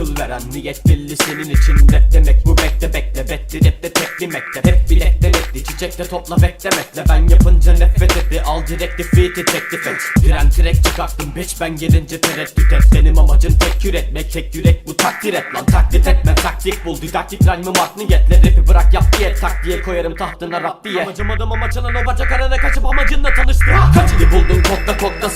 veren niyet belli senin için. Rap demek bu bekle bekle. Betti rapte tekli mektep Hep bilekten etli çiçekte topla beklemekle Ben yapınca nefret etti al direkt defeat'i teklif et. Diren direkt çıkarttım bitch ben gelince tereddüt et. Benim amacım tek üretmek tek yürek bu takdir et lan. Taklit etme taktik bul didaktik rhyme'ım art niyetle? Rapi bırak yap diye tak diye koyarım tahtına rap diye. Amacım adım amaçlanan o bacak arana kaçıp amacınla tanıştı. Kokla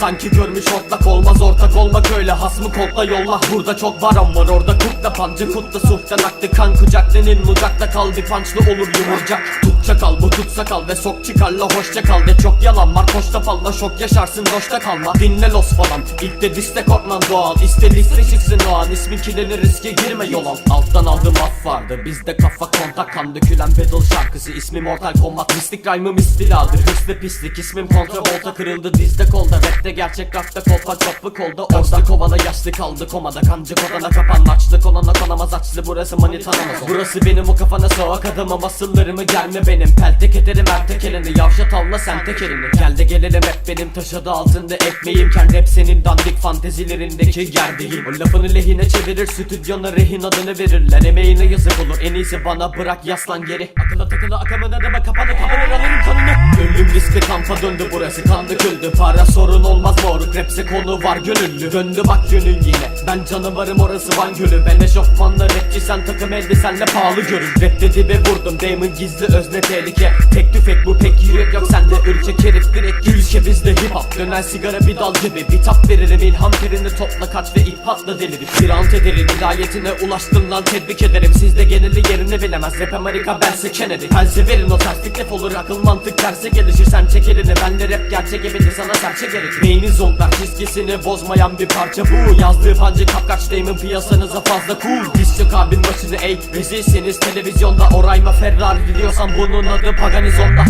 sanki görmüş ortak olmaz ortak olmak öyle. Hasmı kokla yolla Burada çok varan var. Orada kurtla pancı kutla suhtan aktı kan kucaklanın mucakta kal. Bir pançlı olur yumurcak. Tutça kal bu tutsa kal ve sok çıkarla hoşça kal de. Çok yalan var koşta falla. Şok yaşarsın boşta kalma. Dinle los falan. İlk de diste korkman doğal. İste liste çıksın o an. İsmin kirlenir riske girme yol al. Alttan aldım af vardı. Bizde kafa kontak kan dökülen battle şarkısı. İsmi Mortal Kombat. Mistik rhyme'ım istiladır. Hırs ve pislik. İsmim kontravolta kırıldı. Dizde kolda Rapte gerçek rapte kolpa çaplı kolda Orada kovala yaşlı kaldı. Komada kancık odana kapan Açlık olana konamaz açlı. Burası mani tanımaz Burası benim o kafana soğuk adamım asıllarımı gelme benim? Peltek ederim ertek elini. Yavşat avla sen tek elini. Gel de gelelim hep benim taşadı altında ekmeğim. Kendi hep senin dandik fantezilerindeki gerdiğim. O lafını lehine çevirir stüdyona rehin adını verirler. Emeğine yazık olur. En iyisi bana bırak yaslan geri. Akıla takıla akamına deme kapanı kapanır alırım kanını. Ölüm riskli kampa döndü burası kan döküldü Para sorun olmaz moruk rapse konu var gönüllü. Döndü bak yönün yine. Ben canavarım orası Van Gölü. Ben eşofmanla rapçi sen takım elbisenle pahalı görün. Rapte dibe vurdum Damon gizli özne tehlike. Tek tüfek bu pek yürek yok sende. Ürkek herif direkt ülke bizde hop Dönen sigara bir dal gibi bir tap veririm ilham terini topla kaç ve ipatla delirip Bir ant ederim hidayetine ulaştın lan tebrik ederim. Sizde geneli yerini bilemez rap Amerika bense Kennedy. Pense verin o terslik laf olur akıl mantık terse gelişir. Sen çek elini Benle rap gerçek ebilir sana serçe gerek. Beyni zonklar çizgisini bozmayan bir parça bu. Yazdığı pancı kapkaç değimin piyasanıza fazla cool. Diz yok abin başını eğ Rezilseniz televizyonda Orayma Ferrari diyorsan bunun adı Paganizon'da